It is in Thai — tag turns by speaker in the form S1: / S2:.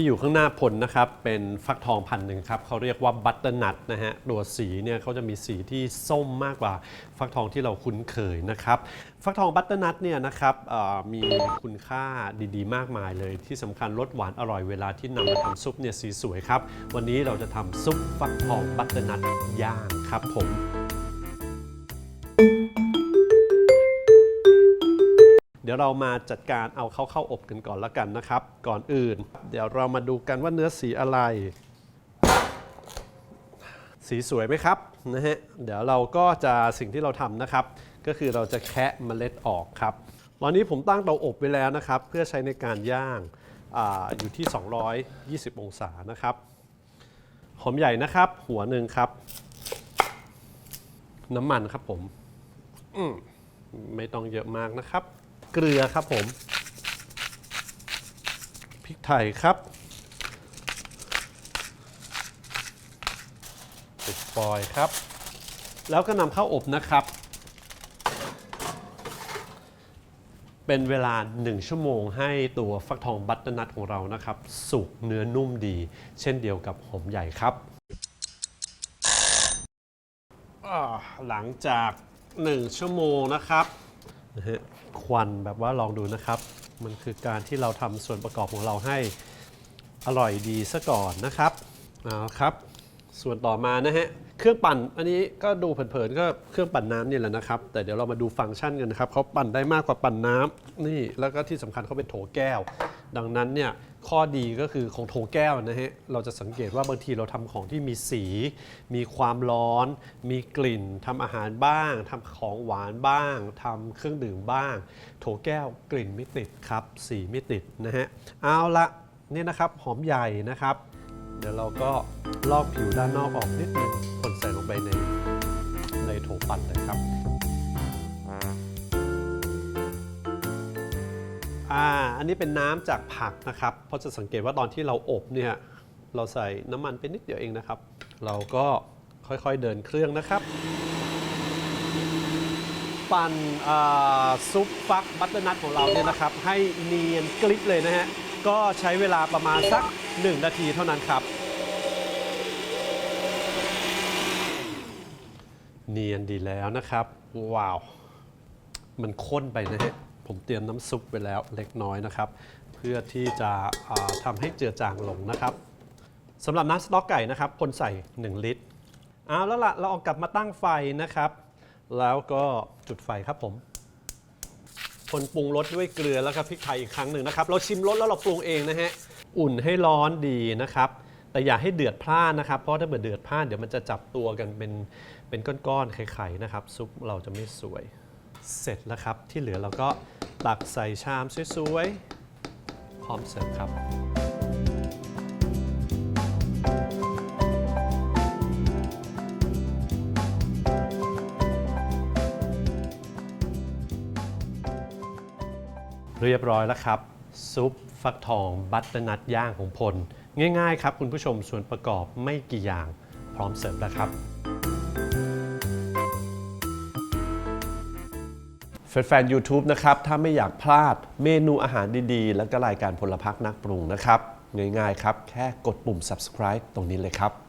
S1: ที่อยู่ข้างหน้าพลนะครับ เป็นฟักทองพันหนึ่งครับเขาเรียกว่าบัตเตอร์นัทนะฮะตัวสีเนี่ยเขาจะมีสีที่ส้มมากกว่า ฟักทองที่เราคุ้นเคยนะครับ ฟักทองบัตเตอร์นัทเนี่ยนะครับมีคุณค่าดีๆ มากมายเลย ที่สำคัญรสหวานอร่อยเวลาที่นำมาทำซุปเนี่ยสีสวยครับ วันนี้เราจะทำซุปฟักทองบัตเตอร์นัทย่างครับผม ดี๋ยวเรามาจัดการเอาเขาเข้าอบกันก่อนละกันนะครับ ก่อนอื่น เดี๋ยวเรามาดูกันว่าเนื้อสีอะไร สีสวยไหมครับนะฮะเดี๋ยวเราก็จะสิ่งที่เราทำนะครับ ก็คือเราจะแคะเมล็ดออกครับตอนนี้ผมตั้งเตาอบไว้แล้วนะครับ เพื่อใช้ในการย่างอาอยู่ที่ 220 องศานะครับ หอมใหญ่นะครับ หัวหนึ่งครับ น้ำมันครับผมมไม่ต้องเยอะมากนะครับ เกลือครับผมพริกไทยครับติดฟอยครับ แล้วก็นำเข้าอบนะครับ เป็นเวลา 1 ชั่วโมงให้ตัวฟักทองบัตเตอร์นัทของเรานะครับ สุกเนื้อนุ่มดี เช่นเดียวกับหอมใหญ่ครับหลังจาก 1 ชั่วโมงนะครับนะฮะ ควันแบบว่าลองดูนะครับ มันคือการที่เราทำส่วนประกอบของเราให้อร่อยดีซะก่อนนะครับเอาครับ ส่วนต่อมานะฮะเครื่องปั่นอันนี้ก็ดูเผินๆก็เครื่องปั่นน้ำนี่แหละนะครับ แต่เดี๋ยวเรามาดูฟังก์ชันกันนะครับเขาปั่นได้มากกว่าปั่นน้ำนี่แล้วก็ที่สำคัญเขาเป็นโถแก้ว ดังนั้นเนี่ยข้อดีก็คือของโถแก้วนะฮะเราจะสังเกตว่าบางทีเราทำของที่มีสี มีความร้อน มีกลิ่นทำอาหารบ้างทำของหวานบ้างทำเครื่องดื่มบ้าง โถแก้วกลิ่นไม่ติดครับ สีไม่ติดนะฮะเอาละนี่นะครับหอมใหญ่นะครับ เดี๋ยวเราก็ลอกผิวด้านนอกออกนิดหนึงคนใส่ลงไปในในโถปั่นนะครับ อ่า อันนี้เป็นน้ำจากผักนะครับ เพราะจะสังเกตว่าตอนที่เราอบเนี่ย เราใส่น้ำมันไปนิดเดียวเองนะครับ เราก็ค่อยๆเดินเครื่องนะครับ ปั่นซุปฟักบัตเตอร์นัทของเราเนี่ยนะครับ ให้เนียนกริบเลยนะฮะ ก็ใช้เวลาประมาณสัก 1 นาทีเท่านั้นครับ เนียนดีแล้วนะครับ ว้าว มันข้นไปนะฮะ ผมเตรียมน้ำซุปไปแล้วเล็กน้อยนะครับ เพื่อที่จะทำให้เจือจางลงนะครับสำหรับน้ำสต๊อกไก่นะครับคนใส่ 1 ลิตรเอาแล้วล่ะ เราเอากลับมาตั้งไฟนะครับ แล้วก็ จุดไฟครับผม คนปรุงรสด้วยเกลือแล้วก็พริกไทยอีกครั้งหนึ่งนะครับ เราชิมรสแล้วเราปรุงเองนะฮะ อุ่นให้ร้อนดีนะครับ แต่อย่าให้เดือดพล่านนะครับ เพราะถ้าเกิดเดือดพล่านเดี๋ยวมันจะจับตัวกันเป็นเป็นก้อนๆ ไข่ๆ นะครับ ซุปเราจะไม่สวย เสร็จแล้วครับ ที่เหลือเราก็ตักใส่ชามสวยๆ พร้อมเสิร์ฟครับ เรียบร้อยแล้วครับ ซุปฟักทองบัตเตอร์นัทย่างของพล ง่ายๆครับคุณผู้ชมส่วนประกอบไม่กี่อย่างพร้อมเสิร์ฟแล้วครับแฟนๆ YouTube นะครับ ถ้าไม่อยากพลาดเมนูอาหารดีๆ และก็รายการพลพักนักปรุงนะครับ ง่ายๆ ครับ แค่กดปุ่ม subscribe ตรงนี้เลยครับ